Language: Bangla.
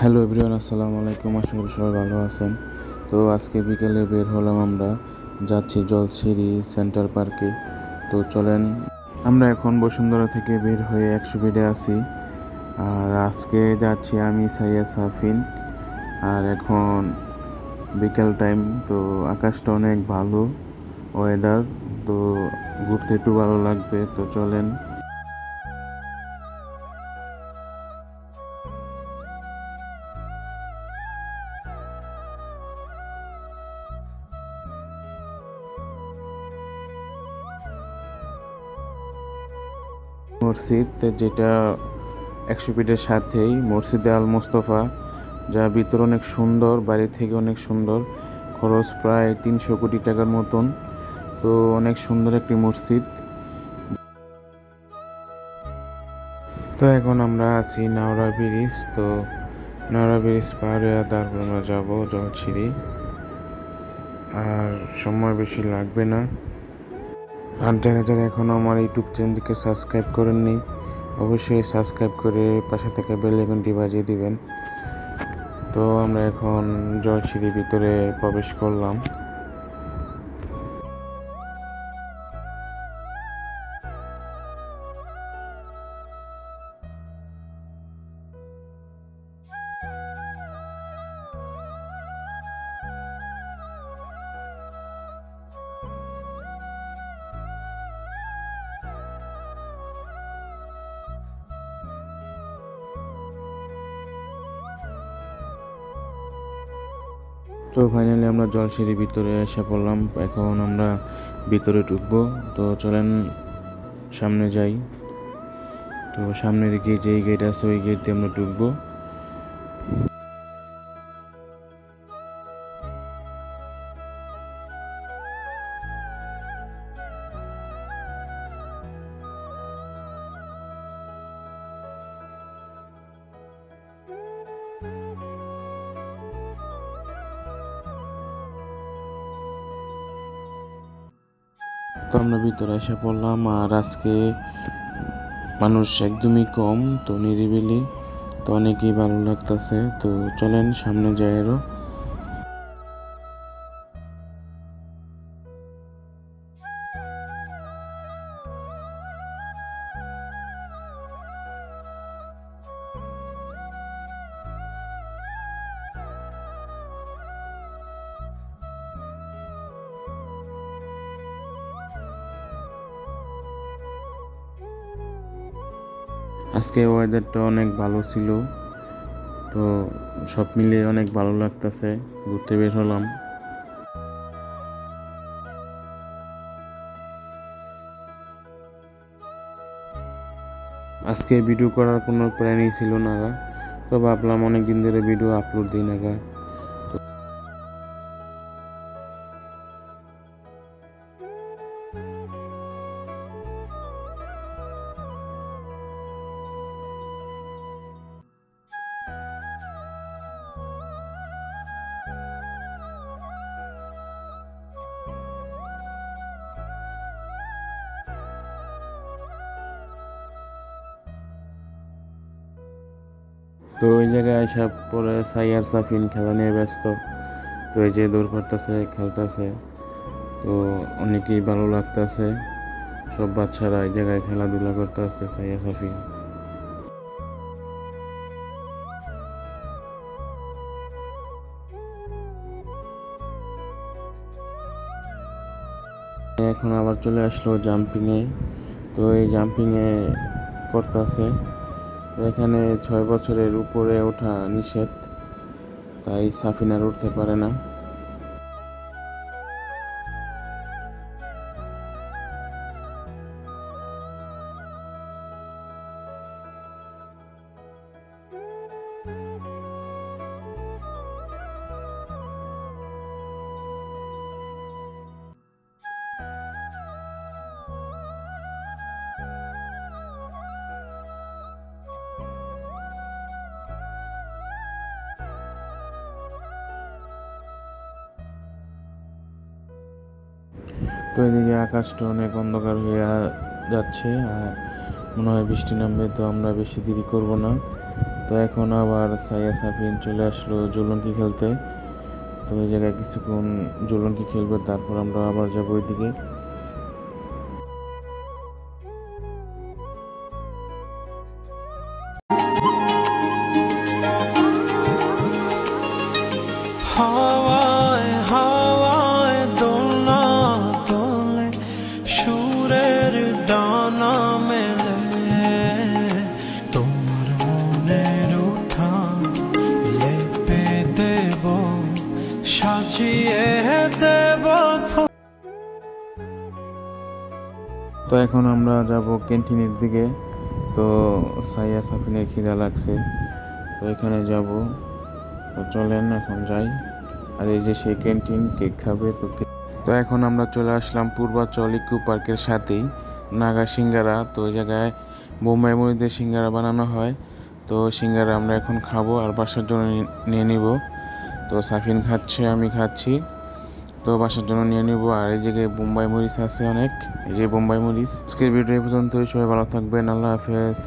হ্যালো এভরিওয়ান, আসসালামু আলাইকুম। আশা করি সবাই ভালো আছেন। তো আজকে বিকেলে বের হলাম আমরা, যাচ্ছি জলছিরি সেন্টার পার্কে। তো চলেন, আমরা এখন বসুন্ধরা থেকে বের হয়ে একশো বেডে আছি। আর আজকে যাচ্ছি আমি সাইয়া সাফিন। আর এখন বিকেল টাইম, তো আকাশটা অনেক ভালো ওয়েদার তো ঘুরতে একটু ভালো লাগবে। তো চলেন মসজিদ যেটা একশো ফিটের সাথেই মসজিদে আল মোস্তফা যা ভিতর অনেক সুন্দর, বাইরে থেকে অনেক সুন্দর, খরচ প্রায় তিনশো কোটি টাকার মতন। তো অনেক সুন্দর একটি মসজিদ। তো এখন আমরা আছি নাওড়া ব্রিজ, তো নাওড়া ব্রিজ পার হয়ে তারপর আমরা যাব জলছিড়ি আর সময় বেশি লাগবে না। আর যারা যারা এখনও আমার ইউটিউব চ্যানেলটিকে সাবস্ক্রাইব করেননি, অবশ্যই সাবস্ক্রাইব করে পাশে থেকে বেল বাজিয়ে দিবেন। তো আমরা এখন জয়শ্রীর ভিতরে প্রবেশ করলাম। তো ফাইনালি আমরা জলসিঁড়ির ভিতরে এসে পড়লাম। এখন আমরা ভিতরে ঢুকবো। তো চলেন সামনে যাই। তো সামনের গিয়ে যেই গেট আছে, ওই গেট দিয়ে আমরা ঢুকবো। তো আমরা ভিতরে এসে পড়লাম আর আজকে মানুষ একদমই কম, তো নিরিবিলি, তো অনেকেই ভালো লাগতেছে, তো চলেন সামনে যাই আরও। আজকে ওয়েদারটা অনেক ভালো ছিল, তো সব মিলিয়ে অনেক ভালো লাগতেছে, ঘুরতে বের হলাম। আজকে ভিডিও করার কোনো প্ল্যানই ছিল না তো ভাবলাম অনেক দিন ধরে ভিডিও আপলোড দিই না তো ওই জায়গায় আসা পরে সাইয়ার সাফিন খেলা নিয়ে ব্যস্ত। তো এই যে দৌড় করতেছে, খেলতেছে। তো অনেকেই ভালো লাগতেছে। সব বাচ্চারা এই জায়গায় খেলাধুলা করতে আসছে সাইয়া সাফিন। এখন আবার চলে আসলো জাম্পিংয়ে তো এই জাম্পিংয়ে করতেছে। এখানে ছয় বছরের উপরে ওঠা নিষেধ তাই সাফিনার উঠতে পারে না। তো এদিকে আকাশটা অনেক অন্ধকার হয়ে যাচ্ছে, আর মনে হয় বৃষ্টি নামবে, তো আমরা বেশি দেরি করব না। তো এখন আবার সাইয়া সাফিন চলে আসলো জুলঙ্কি খেলতে। তো ওই জায়গায় কিছুক্ষণ জুলঙ্কি খেলবে, তারপর আমরা আবার যাব ওইদিকে। তো এখন আমরা যাব ক্যান্টিনের দিকে। তো সাইয়া সাফিনের খিদা লাগছে। তো এখানে যাব। তো চলেন এখন যাই। আর এই যে সেই ক্যান্টিন, কেক খাবে তো তো এখন আমরা চলে আসলাম পূর্বাচল ইকো পার্কের সাথেই, নাগা সিঙ্গারা। তো ওই জায়গায় বোম্বাই মরিচের সিঙ্গারা বানানো হয়। তো সিঙ্গারা আমরা এখন খাব আর বাসার জন্য নিয়ে নিব। তো সাফিন খাচ্ছে, আমি খাচ্ছি। তো বাসার জন্য নিয়ে নিব। আর এই জায়গায় বোম্বাই মরিচ আছে অনেক। এই যে বোম্বাই মরিচ। আজকের ভিডিও পর্যন্ত সবাই ভালো থাকবেন। আল্লাহ হাফেজ।